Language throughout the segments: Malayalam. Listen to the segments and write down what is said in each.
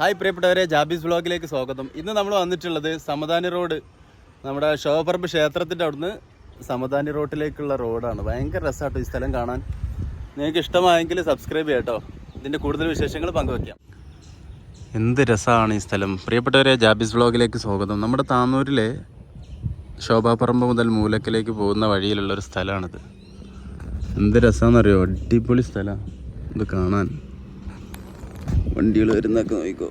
ഹായ് പ്രിയപ്പെട്ടവരെ ജാബീസ് വ്ളോഗിലേക്ക് സ്വാഗതം. ഇന്ന് നമ്മൾ വന്നിട്ടുള്ളത് സമദാനി റോഡ് നമ്മുടെ ശോഭപറമ്പ് ക്ഷേത്രത്തിന്റെ അവിടുന്ന് സമദാനി റോഡിലേക്കുള്ള റോഡാണ്. ഭയങ്കര രസമാട്ടോ ഈ സ്ഥലം കാണാൻ. നിങ്ങൾക്ക് ഇഷ്ടമായെങ്കിൽ സബ്സ്ക്രൈബ് ചെയ്യട്ടോ ഇതിന്റെ കൂടുതൽ വിശേഷങ്ങൾ പങ്കുവയ്ക്കാം എന്ത് രസമാണ് ഈ സ്ഥലം. പ്രിയപ്പെട്ടവരെ ജാബീസ് വ്ളോഗിലേക്ക് സ്വാഗതം. നമ്മുടെ താന്നൂരിലെ ശോഭാപ്പറമ്പ് മുതൽ മൂലക്കിലേക്ക് പോകുന്ന വഴിയിലുള്ളൊരു സ്ഥലമാണിത്. എന്ത് രസമാണെന്നറിയോ? അടിപൊളി സ്ഥലമാണ് ഇത് കാണാൻ. വണ്ടികൾ വരുന്നൊക്കെ നോക്കിക്കോ.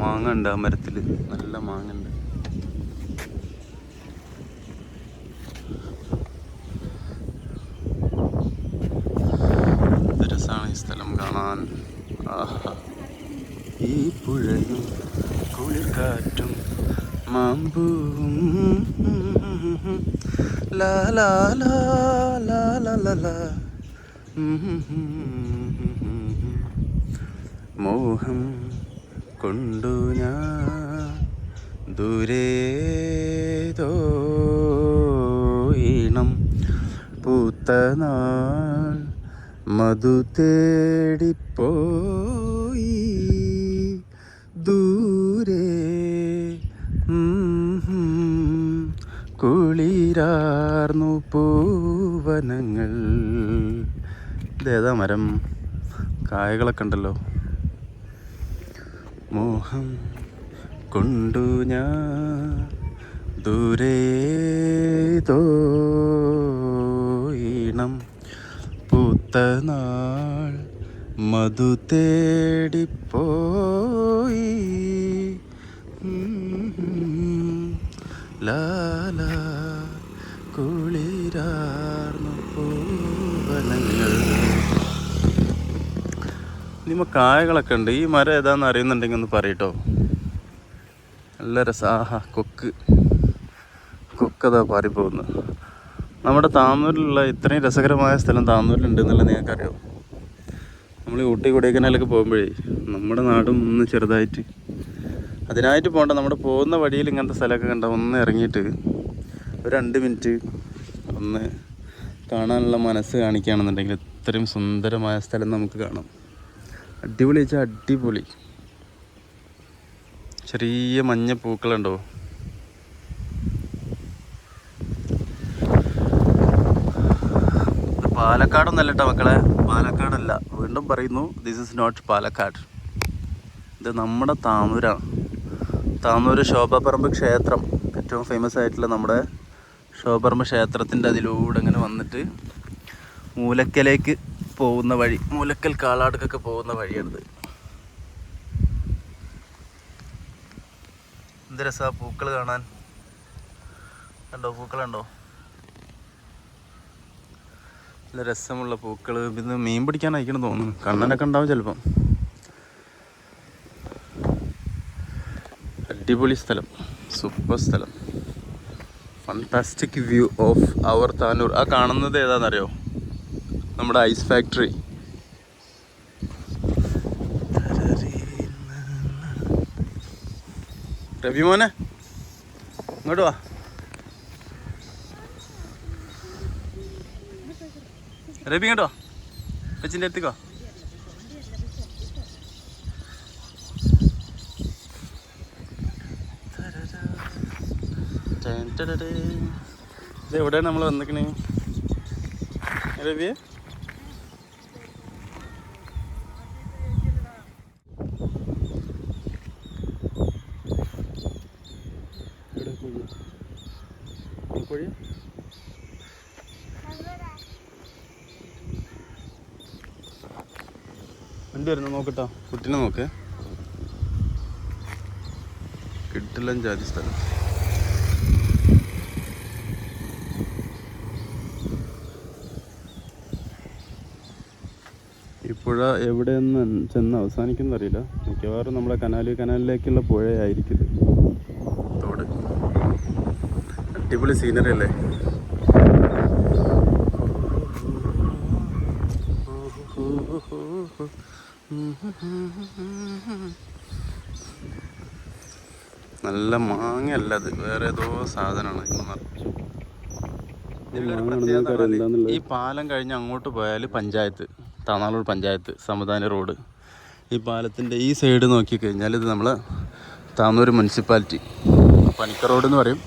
മാങ്ങ ഉണ്ട് ആ മരത്തിൽ നല്ല മാങ്ങ ഉണ്ട് രസമാണ് ഈ സ്ഥലം കാണാൻ ഈ പുഴയും കുളിർക്കാറ്റും മാമ്പൂവും. മോഹം കൊണ്ടു ഞാൻ ദൂരേതോ ഈണം പൂത്ത നാൾ മധു തേടിപ്പോയി ദൂരെ. കുളിരാർന്നു പൂവനങ്ങൾ. ഇതേതാ മരം. കായകളൊക്കെ ഉണ്ടല്ലോ. മോഹം കൊണ്ടു ഞാൻ ദൂരേതോ ഈണം പൂത്ത നാൾ മധു തേടിപ്പോയി. ലാലാ കുളിരാർന്നു പൂവനങ്ങൾ. കായകളൊക്കെ ഉണ്ട്. ഈ മരം ഏതാന്ന് അറിയുന്നുണ്ടെങ്കിൽ ഒന്ന് പറയട്ടോ. നല്ല രസാഹ കൊക്ക്. കൊക്കതാ പാറിപ്പോകുന്നു നമ്മുടെ താന്നൂരിലുള്ള ഇത്രയും രസകരമായ സ്ഥലം താന്നൂരിലുണ്ട് എന്നുള്ളത് നിങ്ങൾക്കറിയാം നമ്മൾ ഊട്ടി കൊടൈക്കനാലൊക്കെ പോകുമ്പോഴേ നമ്മുടെ നാടും ഒന്ന് ചെറുതായിട്ട് അതിനായിട്ട് പോകേണ്ട നമ്മുടെ പോകുന്ന വഴിയിൽ ഇങ്ങനത്തെ സ്ഥലമൊക്കെ കണ്ട ഒന്ന് ഇറങ്ങിയിട്ട് ഒരു രണ്ട് മിനിറ്റ് ഒന്ന് കാണാനുള്ള മനസ്സ് കാണിക്കുകയാണെന്നുണ്ടെങ്കിൽ ഇത്രയും സുന്ദരമായ സ്ഥലം നമുക്ക് കാണാം. അടിപൊളി വെച്ചാൽ അടിപൊളി. ചെറിയ മഞ്ഞ പൂക്കളുണ്ടോ? പാലക്കാടൊന്നല്ല കേട്ടോ മക്കളെ. പാലക്കാടല്ല. വീണ്ടും പറയുന്നു ദിസ് ഇസ് നോട്ട് പാലക്കാട്. ഇത് നമ്മുടെ താനൂരാണ് താനൂര് ശോഭാപറമ്പ് ക്ഷേത്രം. ഏറ്റവും ഫേമസ് ആയിട്ടുള്ള നമ്മുടെ ശോഭാപറമ്പ് ക്ഷേത്രത്തിന്റെ അതിലൂടെ ഇങ്ങനെ വന്നിട്ട് മൂലക്കലേക്ക് പോകുന്ന വഴി മൂലക്കൽ കാളാടുക്കൊക്കെ പോകുന്ന വഴിയാണിത്. എന്ത് രസാ പൂക്കൾ കാണാൻ. കണ്ടോ പൂക്കളുണ്ടോ? നല്ല രസമുള്ള പൂക്കൾ പിന്നെ മീൻ പിടിക്കാൻ അയക്കണം തോന്നുന്നു. കണ്ണനൊക്കെ ഉണ്ടാവും ചിലപ്പം. അടിപൊളി സ്ഥലം. സൂപ്പർ സ്ഥലം. Fantastic view of our Tanur ആ കാണുന്നത് ഏതാണെന്നറിയോ നമ്മുടെ ഐസ് ഫാക്ടറി രവിമോനെ ഇങ്ങോട്ട് വാ. രവി ഇങ്ങോട്ടോ അച്ഛന്റെ അടുത്തേക്കോ ഇത് എവിടെയാണ് നമ്മൾ വന്നിക്കണേ? രവിയെ എവിടെ കുഴി? ഈ വണ്ടി വരുന്നു? നോക്കട്ടോ. കുട്ടിനെ നോക്ക്. കിട്ടില്ല ജാതി സ്ഥലം. ഈ പുഴ എവിടെ നിന്ന് ചെന്ന് അവസാനിക്കുന്ന അറിയില്ല. മിക്കവാറും നമ്മുടെ കനാല് കനാലിലേക്കുള്ള പുഴയായിരിക്കും ഇത്. തോട്. അടിപൊളി സീനറി അല്ലേ? നല്ല മാങ്ങയല്ല അത്. വേറെ ഏതോ സാധനമാണ്. ഈ പാലം കഴിഞ്ഞ് അങ്ങോട്ട് പോയാൽ പഞ്ചായത്ത്. താനാളൂർ പഞ്ചായത്ത് സമുദായ റോഡ്. ഈ പാലത്തിന്റെ ഈ സൈഡ് നോക്കിക്കഴിഞ്ഞാൽ ഇത് നമ്മൾ താന്നൂർ മുനിസിപ്പാലിറ്റി. പണിക്കർ റോഡ് എന്ന് പറയും.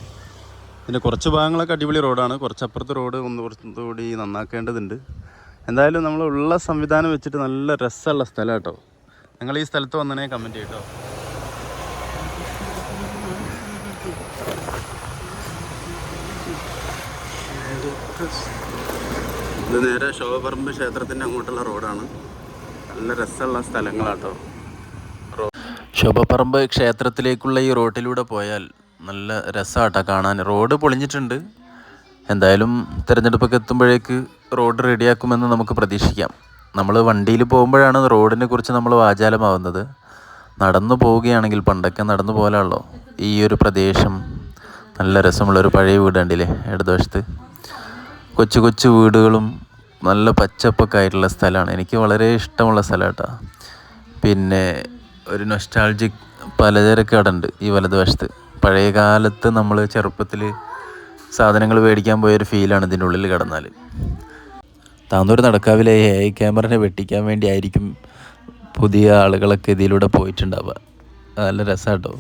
പിന്നെ കുറച്ച് ഭാഗങ്ങളൊക്കെ അടിപൊളി റോഡാണ്. കുറച്ചപ്പുറത്ത് റോഡ് ഒന്ന് കുറച്ചുകൂടി നന്നാക്കേണ്ടതുണ്ട്. എന്തായാലും നമ്മൾ ഉള്ള സംവിധാനം വെച്ചിട്ട് നല്ല രസമുള്ള സ്ഥലം കേട്ടോ. നിങ്ങൾ ഈ സ്ഥലത്ത് വന്നേ കമന്റ് ചെയ്യട്ടോ ഇത് നേരെ ശോഭപറമ്പ് ക്ഷേത്രത്തിന്റെ അങ്ങോട്ടുള്ള റോഡാണ്. നല്ല രസമുള്ള സ്ഥലങ്ങളാട്ടോ. ശോഭപ്പറമ്പ് ക്ഷേത്രത്തിലേക്കുള്ള ഈ റോട്ടിലൂടെ പോയാൽ നല്ല രസമാട്ടോ കാണാൻ. റോഡ് പൊളിഞ്ഞിട്ടുണ്ട്. എന്തായാലും തിരഞ്ഞെടുപ്പൊക്കെ എത്തുമ്പോഴേക്ക് റോഡ് റെഡിയാക്കുമെന്ന് നമുക്ക് പ്രതീക്ഷിക്കാം. നമ്മൾ വണ്ടിയിൽ പോകുമ്പോഴാണ് റോഡിനെ കുറിച്ച് നമ്മൾ വാചാലമാവുന്നത്. നടന്നു പോവുകയാണെങ്കിൽ പണ്ടൊക്കെ നടന്നു പോലാണല്ലോ ഈ ഒരു പ്രദേശം നല്ല രസമുള്ളൊരു പഴയ വീടുണ്ടല്ലേ ഇടതുവശത്ത്. കൊച്ചു കൊച്ചു വീടുകളും നല്ല പച്ചപ്പൊക്കെ ആയിട്ടുള്ള സ്ഥലമാണ്. എനിക്ക് വളരെ ഇഷ്ടമുള്ള സ്ഥലം കേട്ടോ പിന്നെ ഒരു നൊസ്റ്റാൾജിക് പലചരക്ക് കട ഉണ്ട് ഈ വലതുവശത്ത്. പഴയ കാലത്ത് നമ്മൾ ചെറുപ്പത്തിൽ സാധനങ്ങൾ മേടിക്കാൻ പോയൊരു ഫീലാണ് ഇതിന്റെ ഉള്ളിൽ കിടന്നാൽ താന്നൂർ നടക്കാവിലെ എ ഐ ക്യാമറനെ വെട്ടിക്കാൻ വേണ്ടിയായിരിക്കും പുതിയ ആളുകളൊക്കെ ഇതിലൂടെ പോയിട്ടുണ്ടാവുക. നല്ല രസമാട്ടോ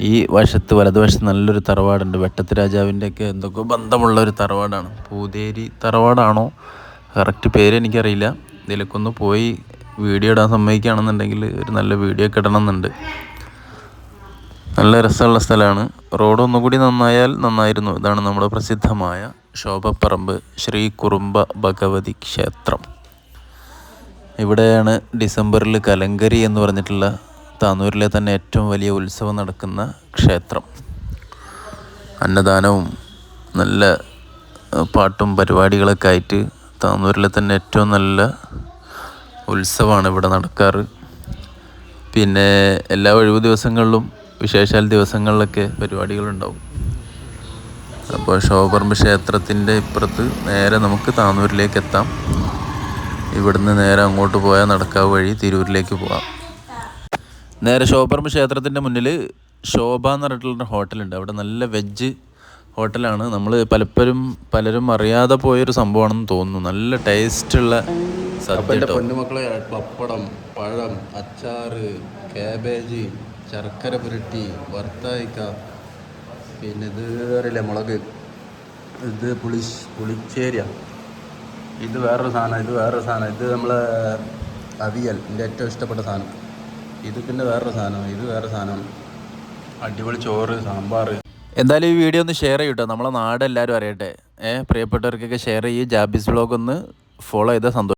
ഈ വശത്ത് വലതുവശത്ത് നല്ലൊരു തറവാടുണ്ട്. വെട്ടത്ത് രാജാവിന്റെ ഒക്കെ എന്തൊക്കെ ബന്ധമുള്ള ഒരു തറവാടാണ്. പൂതേരി തറവാടാണോ? കറക്റ്റ് പേര് എനിക്കറിയില്ല. ഇതിലൊക്കെ ഒന്ന് പോയി വീഡിയോ ഇടാൻ സമ്മതിക്കുകയാണെന്നുണ്ടെങ്കിൽ ഒരു നല്ല വീഡിയോ ഒക്കെ ഇടണമെന്നുണ്ട്. നല്ല രസമുള്ള സ്ഥലമാണ്. റോഡ് ഒന്നുകൂടി നന്നായാൽ നന്നായിരുന്നു. ഇതാണ് നമ്മുടെ പ്രസിദ്ധമായ ശോഭപ്പറമ്പ് ശ്രീ കുറുമ്പ ഭഗവതി ക്ഷേത്രം. ഇവിടെയാണ് ഡിസംബറിൽ കലങ്കരി എന്ന് പറഞ്ഞിട്ടുള്ള താന്നൂരിലെ തന്നെ ഏറ്റവും വലിയ ഉത്സവം നടക്കുന്ന ക്ഷേത്രം. അന്നദാനവും നല്ല പാട്ടും പരിപാടികളൊക്കെ ആയിട്ട് താനൂരിലെ തന്നെ ഏറ്റവും നല്ല ഉത്സവമാണ് ഇവിടെ നടക്കാറ്. പിന്നെ എല്ലാ ഒഴിവു ദിവസങ്ങളിലും വിശേഷാൽ ദിവസങ്ങളിലൊക്കെ പരിപാടികളുണ്ടാവും. അപ്പോൾ ശോഭർമ്മ ക്ഷേത്രത്തിന്റെ ഇപ്പുറത്ത് നേരെ നമുക്ക് താനൂരിലേക്ക് എത്താം. ഇവിടുന്ന് നേരെ അങ്ങോട്ട് പോയാൽ നടക്കാവ് വഴി തിരൂരിലേക്ക് പോകാം നേരെ ശോഭർമ്മ ക്ഷേത്രത്തിന്റെ മുന്നിൽ ശോഭ എന്ന് പറഞ്ഞിട്ടുള്ളൊരു ഹോട്ടലുണ്ട്. അവിടെ നല്ല വെജ് ഹോട്ടലാണ്. നമ്മൾ പലപ്പോഴും പലരും അറിയാതെ പോയൊരു സംഭവമാണെന്ന് തോന്നുന്നു. നല്ല ടേസ്റ്റുള്ള സദ്യ പൊന്നുമക്കളെ പപ്പടം പഴം അച്ചാറ് കാബേജ് ശർക്കര പുരട്ടി വറുത്തായിക്ക പിന്നെ ഇത് അറിയില്ല മുളക്? ഇത് പുളി പുളിച്ചേരിയ. ഇത് വേറൊരു സാധനം ഇത് വേറൊരു സാധനം. ഇത് നമ്മളെ അവിയൽ എന്റെ ഏറ്റവും ഇഷ്ടപ്പെട്ട സാധനം. ഇത് പിന്നെ വേറൊരു സാധനം ഇത് വേറെ സാധനം. അടിപൊളി ചോറ് സാമ്പാർ എന്തായാലും ഈ വീഡിയോ ഒന്ന് ഷെയർ ചെയ്യട്ടോ നമ്മളെ നാട് എല്ലാവരും അറിയട്ടെ. ഏഹ് പ്രിയപ്പെട്ടവർക്കൊക്കെ ഷെയർ ചെയ്യും. ജാബിസ് ബ്ലോഗ് ഒന്ന് ഫോളോ ചെയ്താൽ സന്തോഷം.